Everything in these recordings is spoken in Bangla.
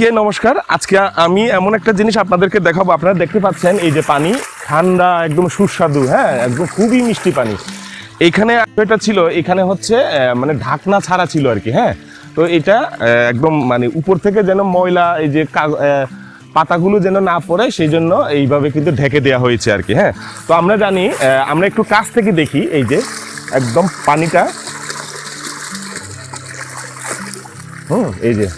কে নমস্কার। আজকে আমি এমন একটা জিনিস আপনাদেরকে দেখাবো। আপনারা দেখতে পাচ্ছেন, এই যে পানি ঠান্ডা, একদম সুস্বাদু হ্যাঁ একদম খুবই মিষ্টি পানি। এইখানে এটা ছিল, এখানে হচ্ছে মানে ঢাকনা ছাড়া ছিল আর কি হ্যাঁ। তো এটা একদম মানে উপর থেকে যেন ময়লা, এই যে পাতাগুলো যেন না পড়ে, সেই জন্য এইভাবে কিন্তু ঢেকে দেওয়া হয়েছে আর কি হ্যাঁ। তো আমরা জানি আমরা একটু কাছ থেকে দেখি, এই যে একদম পানিটা। হুম, এই যে।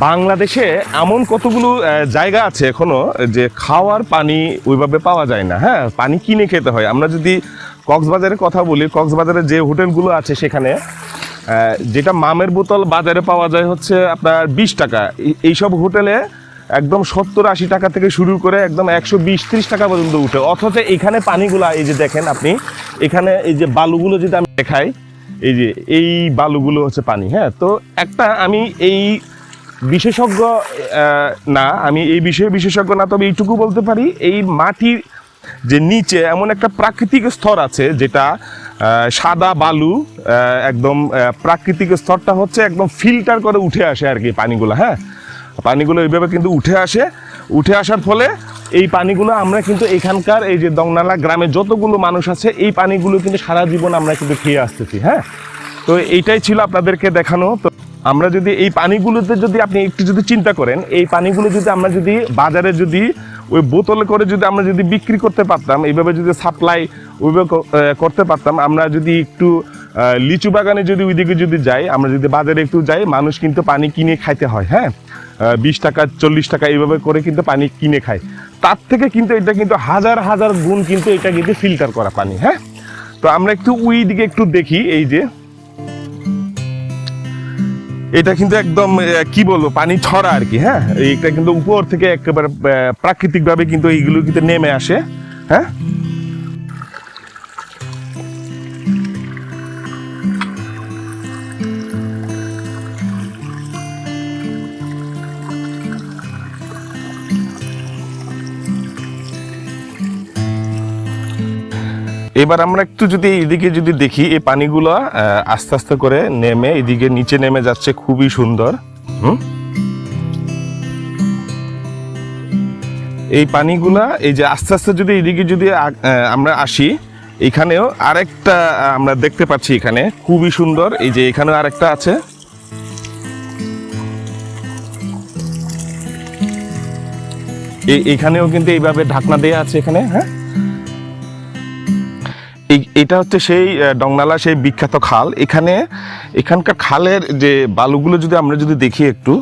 বাংলাদেশে এমন কতগুলো জায়গা আছে এখনও যে খাওয়ার পানি ওইভাবে পাওয়া যায় না হ্যাঁ? পানি কিনে খেতে হয়। আমরা যদি কক্সবাজারের কথা বলি কক্সবাজারে যে হোটেলগুলো আছে সেখানে যেটা মামের বোতল বাজারে পাওয়া যায় হচ্ছে আপনার বিশ টাকা। এই- এইসব হোটেলে একদম সত্তর আশি টাকা থেকে শুরু করে একদম একশো বিশ, ত্রিশ টাকা পর্যন্ত উঠে। অথচ এখানে পানিগুলা, এই যে দেখেন আপনি, এখানে এই যে বালুগুলো যদি আমি দেখাই এই যে, এই বালুগুলো হচ্ছে পানি হ্যাঁ? তো একটা আমি এই বিশেষজ্ঞ না, আমি এই বিষয়ে বিশেষজ্ঞ না, তবে এইটুকু বলতে পারি, এই মাটির যে নিচে এমন একটা প্রাকৃতিক স্তর আছে যেটা সাদা বালু একদম প্রাকৃতিক স্তরটা হচ্ছে একদম ফিল্টার করে উঠে আসে আর কি পানিগুলো হ্যাঁ? পানিগুলো এইভাবে কিন্তু উঠে আসে, উঠে আসার ফলে এই পানিগুলো আমরা কিন্তু এখানকার এই যে দংনালা গ্রামে যতগুলো মানুষ আছে, এই পানিগুলো কিন্তু সারা জীবন আমরা কিন্তু খেয়ে আসতেছি হ্যাঁ? তো এইটাই ছিল আপনাদেরকে দেখানো। তো আমরা যদি এই পানিগুলোতে যদি আপনি একটু যদি চিন্তা করেন, এই পানিগুলো যদি আমরা যদি বাজারে যদি ওই বোতলে করে যদি আমরা যদি বিক্রি করতে পারতাম, এইভাবে যদি সাপ্লাই ওইভাবে করতে পারতাম, আমরা যদি একটু লিচু বাগানে যদি ওইদিকে যদি যাই, আমরা যদি বাজারে একটু যাই, মানুষ কিন্তু পানি কিনে খাইতে হয় হ্যাঁ? বিশ টাকা, চল্লিশ টাকা এইভাবে করে কিন্তু পানি কিনে খায়। তার থেকে কিন্তু এটা কিন্তু হাজার হাজার গুণ কিন্তু এটা কিন্তু ফিল্টার করা পানি হ্যাঁ? তো আমরা একটু উই দিকে একটু দেখি, এই যে। এটা কিন্তু একদম কি বলব, পানি ছড়া আর কি হ্যাঁ? এটা কিন্তু উপর থেকে একেবারে প্রাকৃতিকভাবে কিন্তু এইগুলো কিন্তু নেমে আসে হ্যাঁ? এবার আমরা একটু যদি এইদিকে যদি দেখি, এই পানিগুলো আস্তে আস্তে করে নেমে এদিকে নিচে নেমে যাচ্ছে, খুবই সুন্দর। হুম? এই পানিগুলা, এই যে আস্তে আস্তে যদি এদিকে যদি আমরা আসি, এখানেও আরেকটা আমরা দেখতে পাচ্ছি এখানে, খুবই সুন্দর। এই যে এখানেও আরেকটা আছে। এখানেও কিন্তু এইভাবে ঢাকনা দেয়া আছে এখানে হ্যাঁ? এটা হচ্ছে সেই ডংনালা সেই বিখ্যাত খাল। এখানে, এখানকার খালের যে বালুগুলো যদি আমরা যদি দেখি একটু,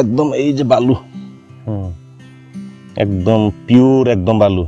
একদম এই যে বালু। একদম পিওর একদম বালু।